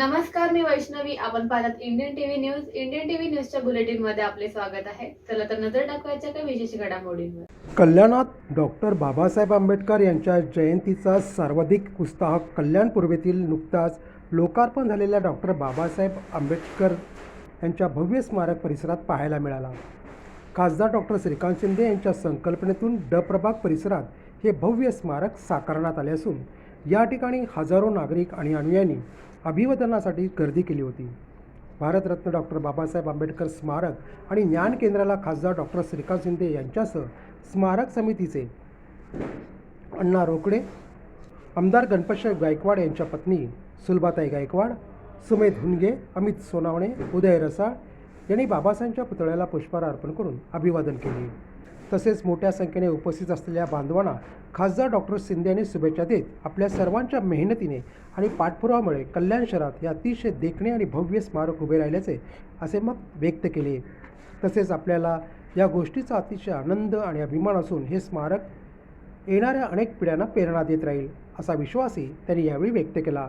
नमस्कार मी वैष्णवी. आपण पाहतात Indian TV news Indian TV न्यूजच्या बुलेटिनमध्ये आपले स्वागत आहे. चला तर नजर टाकवायच्या काही विशेष घडामोडींवर. कल्याणात डॉक्टर बाबासाहेब आंबेडकर यांच्या जयंतीचा सर्वाधिक उत्साह कल्याण पूर्वेतील नुकताच लोकार्पण झालेल्या डॉक्टर बाबासाहेब आंबेडकर यांच्या भव्य स्मारक परिसरात पाहायला मिळाला. खासदार डॉक्टर श्रीकांत शिंदे यांच्या संकल्पनेतून ड प्रभाग परिसरात हे भव्य स्मारक साकारण्यात आले असून या ठिकाणी हजारो नागरिक आणि अनुयायांनी अभिवादनासाठी गर्दी केली होती. भारतरत्न डॉक्टर बाबासाहेब आंबेडकर स्मारक आणि ज्ञान केंद्राला खासदार डॉक्टर श्रीकांत शिंदे यांच्यासह स्मारक समितीचे अण्णा रोकडे आमदार गणपतसाहेब गायकवाड यांच्या पत्नी सुलभाताई गायकवाड सुमेध हुनगे अमित सोनावणे उदय रसाळ यांनी बाबासाहेबांच्या पुतळ्याला पुष्पहार अर्पण करून अभिवादन केले. तसेच मोठ्या संख्येने उपस्थित असलेल्या बांधवांना खासदार डॉक्टर शिंदे यांनी शुभेच्छा देत आपल्या सर्वांच्या मेहनतीने आणि पाठपुराव्यामुळे कल्याण शहरात हे अतिशय देखणे आणि भव्य स्मारक उभे राहिल्याचे असे मत व्यक्त केले. तसेच आपल्याला या गोष्टीचा अतिशय आनंद आणि अभिमान असून हे स्मारक येणाऱ्या अनेक पिढ्यांना प्रेरणा देत राहील असा विश्वासही त्यांनी यावेळी व्यक्त केला.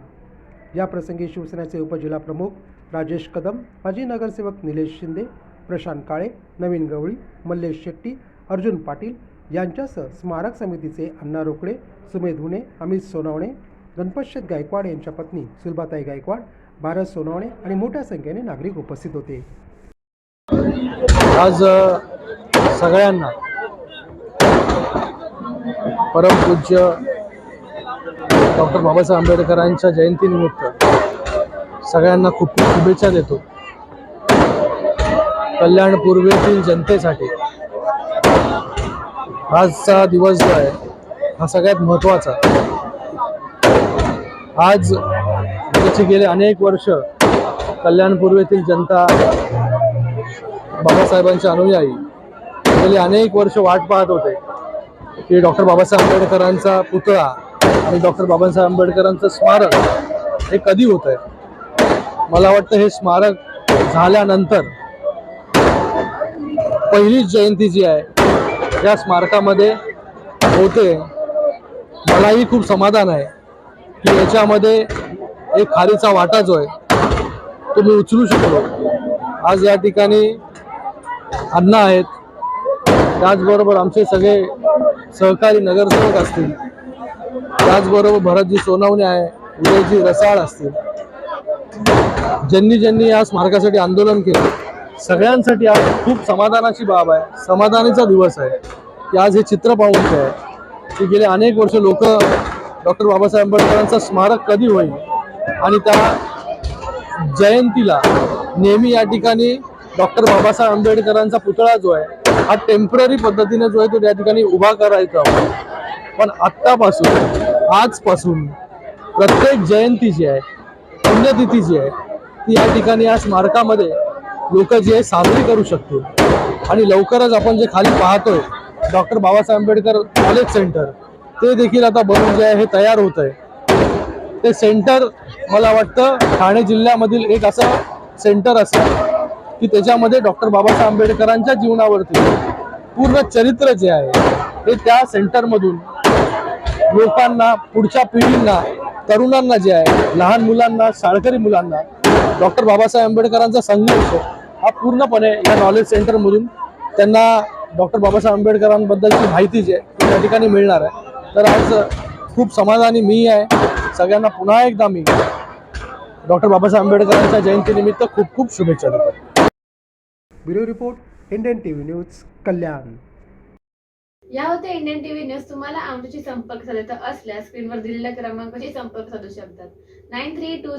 या प्रसंगी शिवसेनेचे उपजिल्हाप्रमुख राजेश कदम माजी नगरसेवक निलेश शिंदे प्रशांत काळे नवीन गवळी मल्लेश शेट्टी अर्जुन पाटील यांच्यासह स्मारक समितीचे अण्णा रोकडे सुमेध हुणे अमित सोनवणे गणपतशेठ गायकवाड यांच्या पत्नी सुलभाताई गायकवाड भारत सोनवणे आणि मोठ्या संख्येने नागरिक उपस्थित होते. आज सगळ्यांना परमपूज्य डॉक्टर बाबासाहेब आंबेडकरांच्या जयंतीनिमित्त सगळ्यांना खूप खूप शुभेच्छा देतो. कल्याण पूर्वेतील जनतेसाठी आजचा दिवस जो आहे हा सगळ्यात महत्त्वाचा आज त्याची गेले अनेक वर्ष कल्याण पूर्वेतील जनता बाबासाहेबांचे अनुयायी गेले अनेक वर्ष वाट पाहत होते की डॉक्टर बाबासाहेब आंबेडकरांचा पुतळा आणि डॉक्टर बाबासाहेब आंबेडकरांचं स्मारक हे कधी होत आहे मला वाटतं हे स्मारक झाल्यानंतर पहिलीच जयंती जी आहे या स्मारकामध्ये होते. मलाही खूप समाधान आहे की याच्यामध्ये एक खारीचा वाटा जो आहे तो मी उचलू शकलो. आज या ठिकाणी अण्णा आहेत. त्याचबरोबर आमचे सगळे सहकारी नगरसेवक असतील. त्याचबरोबर भरतजी सोनावणे आहे उदयजी रसाळ असतील. ज्यांनी ज्यांनी या स्मारकासाठी आंदोलन केलं सगळ्यांसाठी आज खूप समाधानाची बाब आहे. समाधानाचा दिवस आहे. की आज हे चित्र पाहून आहे की गेले अनेक वर्ष लोक डॉक्टर बाबासाहेब आंबेडकरांचं स्मारक कधी होईल? आणि त्या जयंतीला नेहमी या ठिकाणी डॉक्टर बाबासाहेब आंबेडकरांचा पुतळा जो आहे हा टेंपररी पद्धतीने जो आहे तो त्या ठिकाणी उभा करायचा पण आत्तापासून आजपासून प्रत्येक जयंती जी आहे पुण्यतिथी जी आहे ती या ठिकाणी या स्मारकामध्ये लोक जे आहे साजरी करू शकतील आणि लवकरच आपण जे खाली पाहतोय doctor Babasaheb Ambedkar college centre ते देखील आता बनून जे आहे हे तयार होत आहे. ते सेंटर मला वाटतं ठाणे जिल्ह्यामधील एक असं सेंटर असतं की त्याच्यामध्ये डॉक्टर बाबासाहेब आंबेडकरांच्या जीवनावरती पूर्ण चरित्र जे आहे हे त्या सेंटरमधून लोकांना पुढच्या पिढींना तरुणांना जे आहे लहान मुलांना शाळकरी मुलांना डॉक्टर बाबासाहेब आंबेडकरांचा संघर्ष पूर्णपणे या नॉलेज सेंटरमधून त्यांना डॉक्टर बाबासाहेब आंबेडकरांबद्दलची माहिती जी आहे ती त्या ठिकाणी मिळणार आहे. तर आज खूप समाधानी मी आहे. सगळ्यांना पुन्हा एकदा मी डॉक्टर बाबासाहेब आंबेडकरांच्या जयंतीनिमित्त खूप खूप शुभेच्छा देतो. Bureau report Indian T V news Kalyan. या होत्या इंडियन टीव्ही न्यूज. तुम्हाला आमच्याशी संपर्क साधायचा असल्यास स्क्रीनवर दिलेल्या क्रमांकाशी संपर्क साधू शकतात. Nine three to